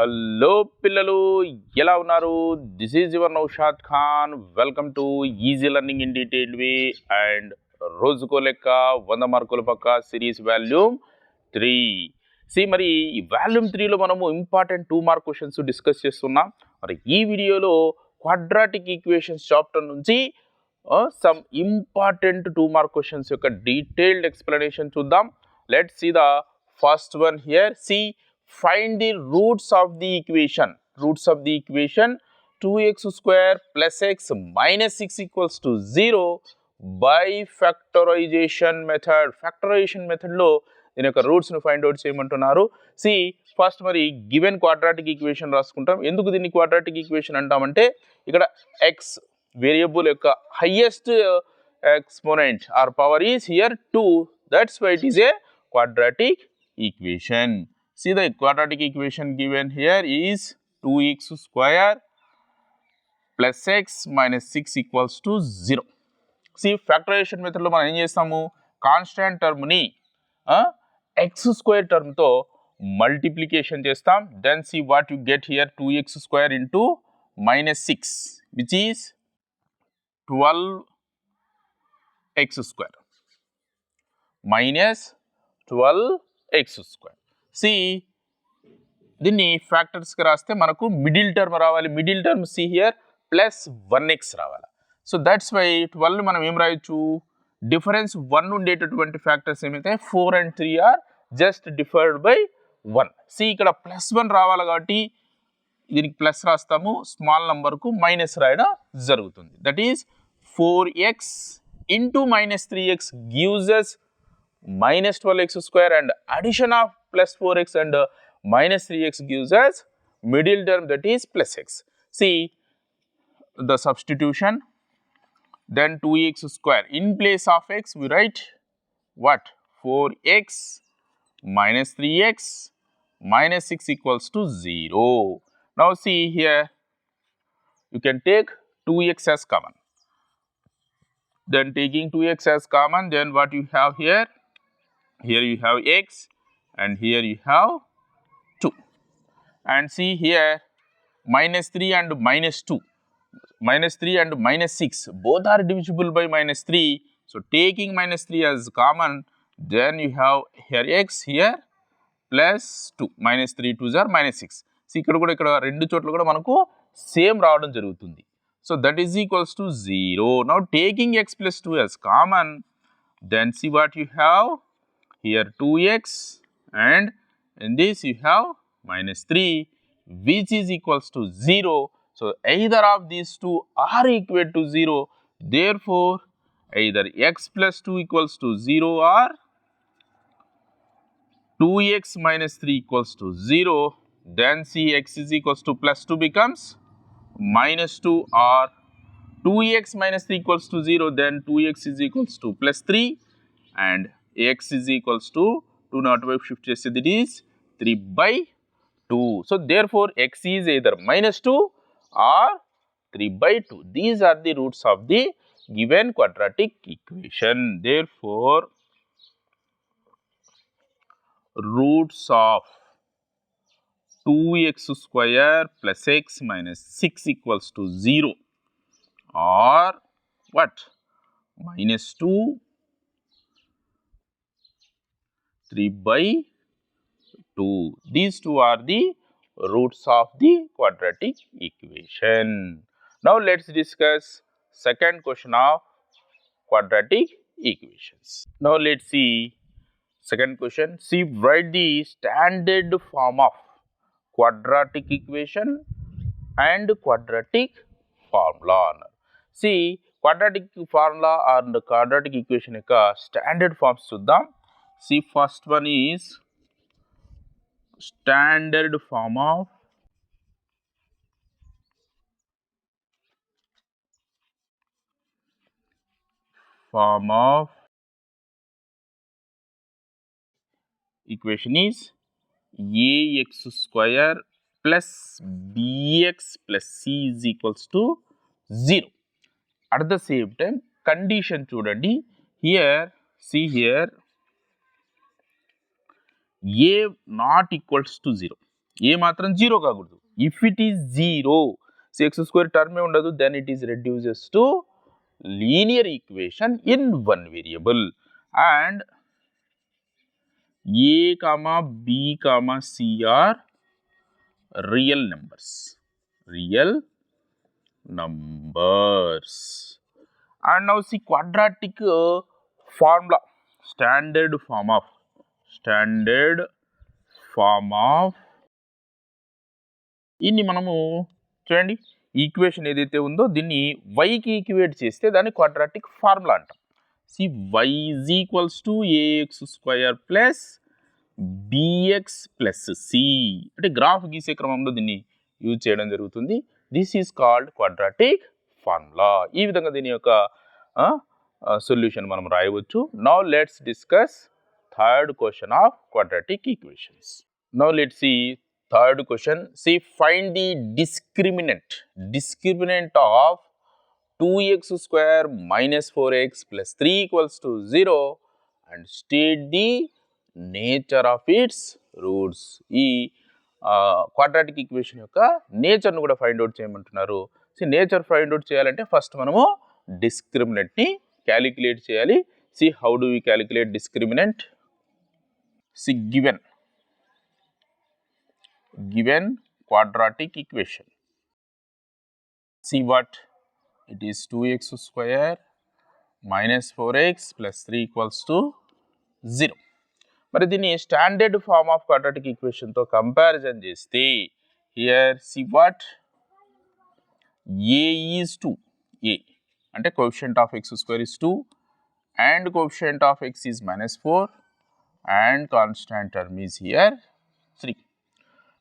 Hello పిల్లలు ఎలా ఉన్నారు? This is your Naushad Khan welcome to easy learning in detail way and రోజుకో లెక్క వంద మార్కుల పక్క సిరీస్ వాల్యూమ్ త్రీ సి మరి ఈ వాల్యూమ్ త్రీలో మనము important two mark questions discuss చేస్తున్నాం. మరి ఈ వీడియోలో క్వాడ్రాటిక్ ఈక్వేషన్స్ చాప్టర్ నుంచి some important two mark questions యొక్క డీటెయిల్డ్ ఎక్స్ప్లెనేషన్ చూద్దాం. Let see the first one here see find the roots of the equation. Roots of the equation 2x square plus x minus 6 equals to 0 by factorization method. Factorization method లో దీని యొక్క రూట్స్ను find out చేయమంటున్నారు. See first మరి given quadratic equation రాసుకుంటాం. ఎందుకు దీన్ని quadratic equation అంటామంటే ఇక్కడ ఎక్స్ వేరియబుల్ యొక్క highest exponent or power is here two that's why it is a quadratic equation See the quadratic equation given here is 2x square plus x minus 6 equals to 0. See factorization method లో మనం ఏం చేస్తాము? Constant టర్మ్ని X square టర్మ్తో multiplication చేస్తాం. Then see what you get here two X square into minus six which is twelve X square minus twelve X square see దీన్ని ఫ్యాక్టర్స్కి రాస్తే మనకు మిడిల్ టర్మ్ రావాలి. Middle term see here plus one X రావాలి. So that's why twelve మనం ఏం రాయొచ్చు? Difference one ఉండేటటువంటి ఫ్యాక్టర్స్ ఏమైతే four and three are just differed by one see ఇక్కడ ప్లస్ వన్ రావాలి కాబట్టి దీనికి ప్లస్ రాస్తాము. స్మాల్ నంబర్కు మైనస్ రాయడం జరుగుతుంది. That is four X into minus three X gives minus 12x square and addition of plus 4x and uh, minus 3x gives us middle term that is plus x. See the substitution then 2x square in place of x we write what 4x minus 3x minus 6 equals to 0. Now see here you can take 2x as common then taking 2x as common then what you have here here you have x and here you have 2 and see here minus 3 and minus 2 minus 3 and minus 6 both are divisible by minus 3 so taking minus 3 as common then you have here x here plus 2 minus 3 2s are minus 6 so ఇక్కడ కూడా ఇక్కడ రెండు చోట్ల కూడా మనకు same రావడం జరుగుతుంది so that is equals to zero now taking X plus two as common then see what you have here 2x and in this you have minus 3 which is equals to 0. So, either of these two are equal to 0 therefore, either x plus 2 equals to 0 or 2x minus 3 equals to 0 then see x is equals to plus 2 becomes minus 2 or 2x minus 3 equals to 0 then 2x is equals to plus 3 and x is equals to 2 naught by 50 so that is 3 by 2. So, therefore, x is either minus 2 or 3 by 2. These are the roots of the given quadratic equation. Therefore, roots of 2x square plus x minus 6 equals to 0 or what minus 2 3 by 2. These two are the roots of the quadratic equation. Now, let us discuss second question of quadratic equations. Now, let us see second question. See, write the standard form of quadratic equation and quadratic formula. See, quadratic formula and quadratic equation యొక్క standard forms చూద్దాం See first one is standard form of form of equation is ax square plus bx plus c is equals to 0. At the same time, condition chudandi here, see here A not equals to zero ఏ మాత్రం zero కాకూడదు. If it is zero six square టర్మే ఉండదు then it is reduces to linear equation in one variable and A comma B comma C are real numbers real numbers. And now see quadratic uh, formula standard form of standard form of ఇన్ని మనము చూడండి equation ఏదైతే ఉందో దీన్ని వైకి equate చేస్తే దాన్ని quadratic formula అంటాం. See Y is equals to A X square plus B X plus C అంటే గ్రాఫ్ గీసే క్రమంలో దీన్ని యూజ్ చేయడం జరుగుతుంది. This is called quadratic formula ఈ విధంగా దీని యొక్క సొల్యూషన్ మనం రాయవచ్చు. Now let's discuss third question of quadratic equations now let see third question see find the discriminant discriminant of two X square minus four X plus three equals to zero and state the nature of its roots ఈ quadratic equation యొక్క నేచర్ను కూడా find out చేయమంటున్నారు. So nature find out చేయాలంటే first మనము డిస్క్రిమినెంట్ని calculate చేయాలి. See how do we calculate discriminant see given given quadratic equation see what it is 2x square minus 4x plus 3 equals to 0 మరి దీన్ని స్టాండర్డ్ ఫార్మ్ ఆఫ్ క్వాడ్రాటిక్ ఈక్వేషన్తో comparison చేస్తే here see what a is two a అంటే coefficient of x square is two and coefficient of x is minus four And constant term is here three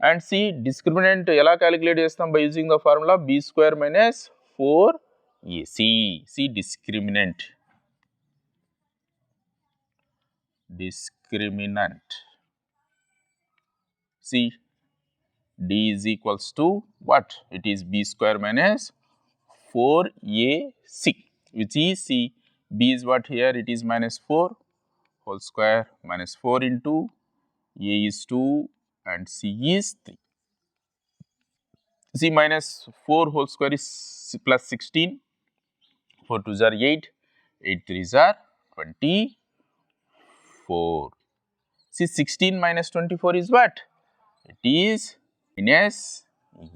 and see discriminant ఎలా calculate చేస్తాం by using the formula b square minus four a c see discriminant discriminant. See, d is equals to what? It is b square minus 4ac, which is c. b is what here? It is minus 4 whole square minus 4 into a is 2 and c is 3. c minus 4 whole square is plus 16, 4 2s are 8, 8 3s are 20. 4. See 16 minus 24 is what? It is minus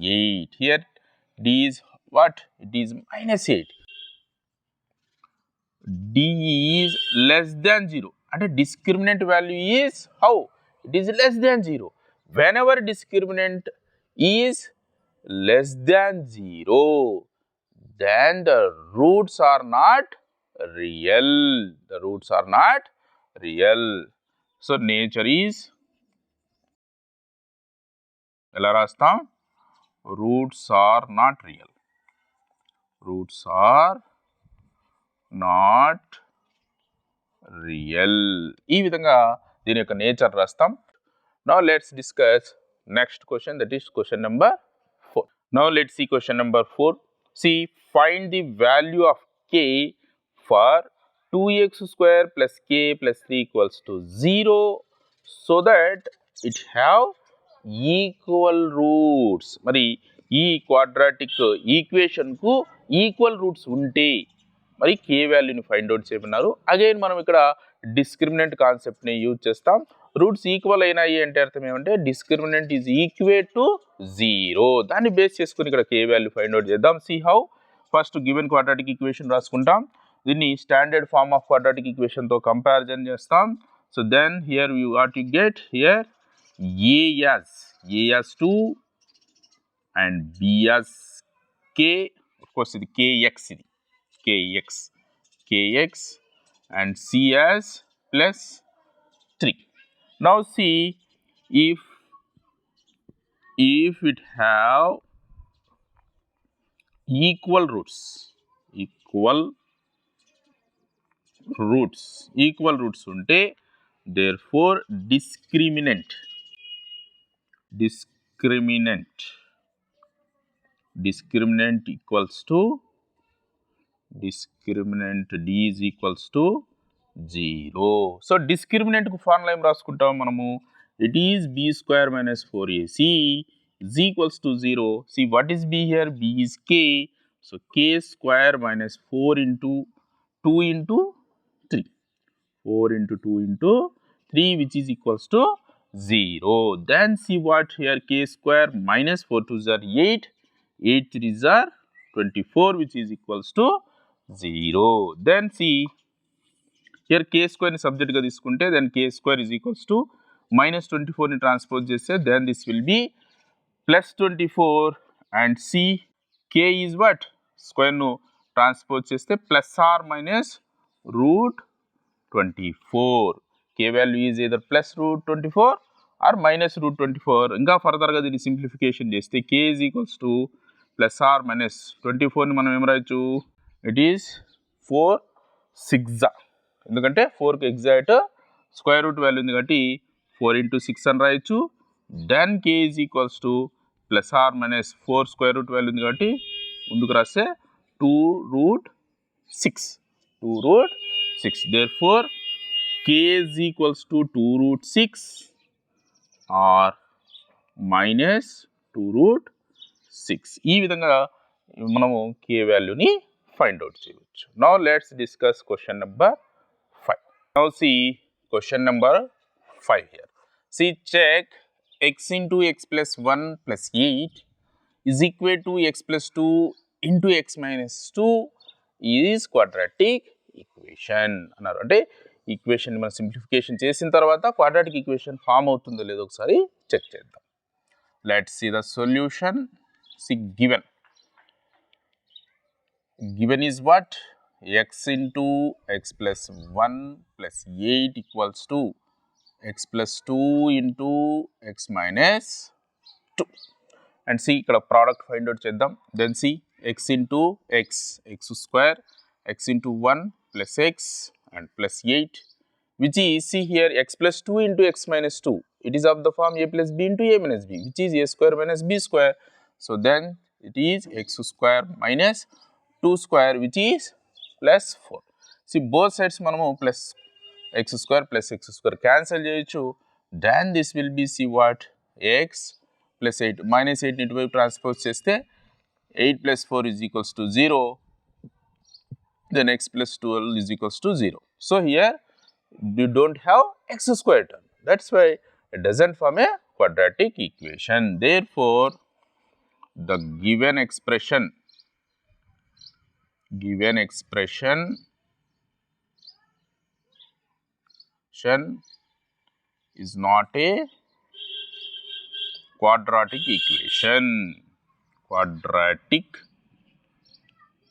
8. Here D is what? It is minus 8. D is less than 0 and the discriminant value is how? It is less than 0. Whenever discriminant is less than 0, then the roots are not real. The roots are not real. So, nature is Elarasta, roots are not real. Roots are not real. ఈ విధంగా దీని యొక్క nature రాస్తాం. నా let's discuss next question that is question number four now let see question number four see find the value of K for two X square plus K plus three equals to zero so that it have equal roots మరి ఈ quadratic ఈక్వేషన్కు equal roots ఉంటే మరి k వాల్యూని find out చేయమన్నారు again మనం ఇక్కడ discriminant కాన్సెప్ట్ని యూజ్ చేస్తాం. రూట్స్ ఈక్వల్ అయినాయి అంటే అర్థం ఏమంటే discriminant is equate to zero దాన్ని బేస్ చేసుకుని ఇక్కడ కే వాల్యూ ఫైండ్ అవుట్ చేద్దాం. See how first given quadratic equation రాసుకుంటాం. దీన్ని స్టాండర్డ్ ఫార్మ్ ఆఫ్ క్వాడ్రాటిక్ ఈక్వేషన్తో కంపారిజన్ చేస్తాం. So then here you what you get here A is A is two and B is K course ఇది kx ఇది. Kx kx and c as plus 3. Now see if if it have equal roots equal roots equal roots ఉంటే therefore discriminant discriminant discriminant equals to discriminant d is equals to zero so డిస్క్రిమినెంట్కు formula ఏం రాసుకుంటాం మనము it is b square minus 4ac is equals to 0. See what is b here? b is k. So k square minus 4 into 2 into 3. 4 into 2 into 3 which is equals to 0. Then see what here k square minus 4 2s are 8. 8 3s are 24 which is equals to zero then see here K స్క్వేర్ని సబ్జెక్ట్గా సబ్జెక్ట్గా తీసుకుంటే then k square is equals to minus 24 ని transpose చేస్తే then this will be plus twenty four and k K what square స్క్వేర్ను transpose చేస్తే plus or minus root twenty four K value is either plus root twenty four or minus root twenty four ఇంకా ఫర్దర్గా దీన్ని simplification చేస్తే K is equals to plus or minus twenty ఫోర్ని మనం ఏం రాయొచ్చు it is four సిక్సా ఎందుకంటే ఫోర్కి exact square root value ఉంది కాబట్టి ఫోర్ ఇంటూ సిక్స్ అని రాయొచ్చు. Then K is equals to plus or minus four square root value ఉంది కాబట్టి ముందుకు రాస్తే two root six two root six there four K is equals to two root six or minus two root six ఈ విధంగా మనము కే వాల్యూని find out చేయవచ్చు. Now let's discuss question number five now see question number five here see check X into X plus one plus eight is equal to X plus two into X minus two is quadratic equation అన్నారు. అంటే equation మనం simplification చేసిన తర్వాత quadratic equation form అవుతుందో లేదో ఒకసారి check చేద్దాం. Let's see the solution see given given is what x into x plus 1 plus 8 equals to x plus 2 into x minus 2 and see ఇక్కడ product find out చేద్దాం then see x into x x square x into 1 plus x and plus 8 which is see here x plus 2 into x minus 2 it is of the form a plus b into a minus b which is a square minus b square so then it is x square minus 2 square which is plus 4. See both sides మనము plus x square plus x square cancel చేయొచ్చు then this will be see what x plus 8 minus 8 ఇటువైపు transpose చేస్తే 8 plus 4 is equals to 0 then x plus 12 is equals to 0. So here you don't have x square term that's why it doesn't form a quadratic equation therefore the given expression given expression. Is not a quadratic equation. Quadratic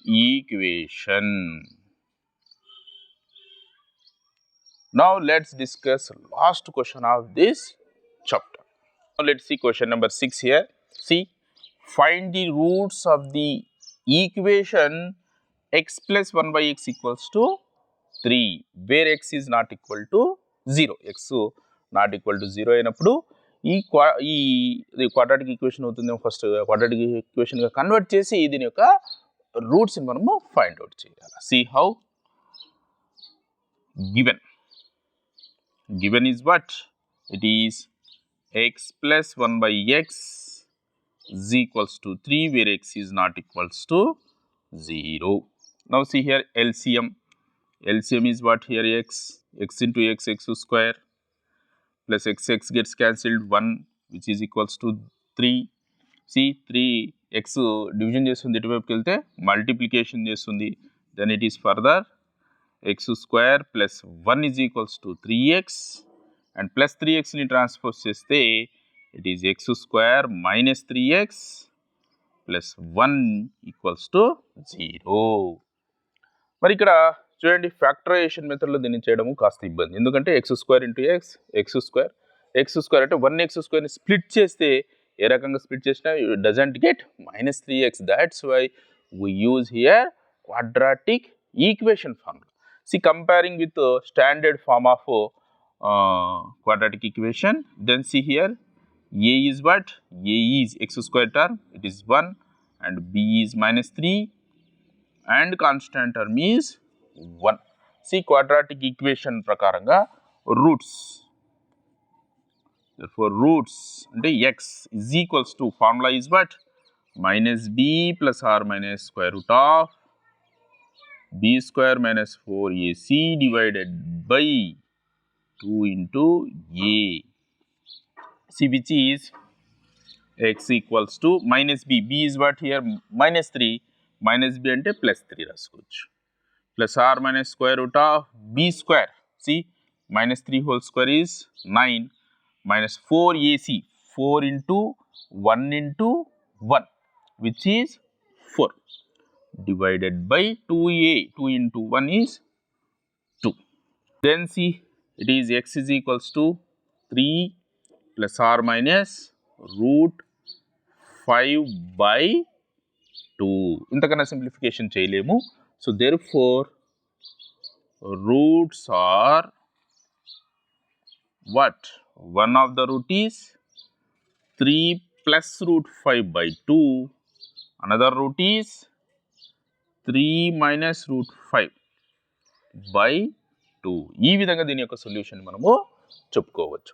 equation. Now let's discuss last question of this chapter. Now let's see question number 6 here. See find the roots of the equation x plus 1 by x equals to 3 where x is not equal to 0 x not equal to 0 అయినప్పుడు ఈ క్వా ఈ quadratic equation అవుతుంది. First quadratic ఈక్వేషన్గా convert చేసి దీని యొక్క రూట్స్ని మనము ఫైండ్ అవుట్ చేయాలి. See how given given is what it is X plus one by X is equals to 3 where x is not equals to 0. Now see here LCM. LCM is what here x, x into x, x square plus x, x gets cancelled 1 which is equals to 3. See 3 x division చేస్తుంది ఇటువైపుకి వెళ్తే multiplication చేస్తుంది then it is further x square plus one is equals to three x and plus three ఎక్స్ని transpose చేస్తే it is x square minus 3x plus 1 equals to 0. మరి ఇక్కడ చూడండి factorisation మెథడ్లో దీన్ని చేయడము కాస్త ఇబ్బంది. ఎందుకంటే X square into X X square X square అంటే వన్ ఎక్స్ స్క్వేర్ని స్ప్లిట్ చేస్తే ఏ రకంగా స్ప్లిట్ చేసినా doesn't get minus three X that's why we use here quadratic equation formula see comparing with standard form of quadratic equation then see here a is what? a is x square term it is 1 and b is minus 3 and constant term is 1 see quadratic equation ప్రకారంగా roots therefore roots అంటే x is equals to formula is what minus b plus or minus square root of b square minus 4ac divided by 2 into a see which is x equals to minus b b is what here minus 3 minus b అంటే plus three రాసుకోవచ్చు plus or minus square root of b square c minus three whole square is nine minus four ac four into one into one which is four divided by two a two into one is two then c it is x is equals to three plus or minus root five by two ఇంతకన్నా simplification చేయలేము. So there four roots are what one of the root is three plus root five by two another root is three minus root five by two ఈ విధంగా దీని యొక్క solution మనము చెప్పుకోవచ్చు.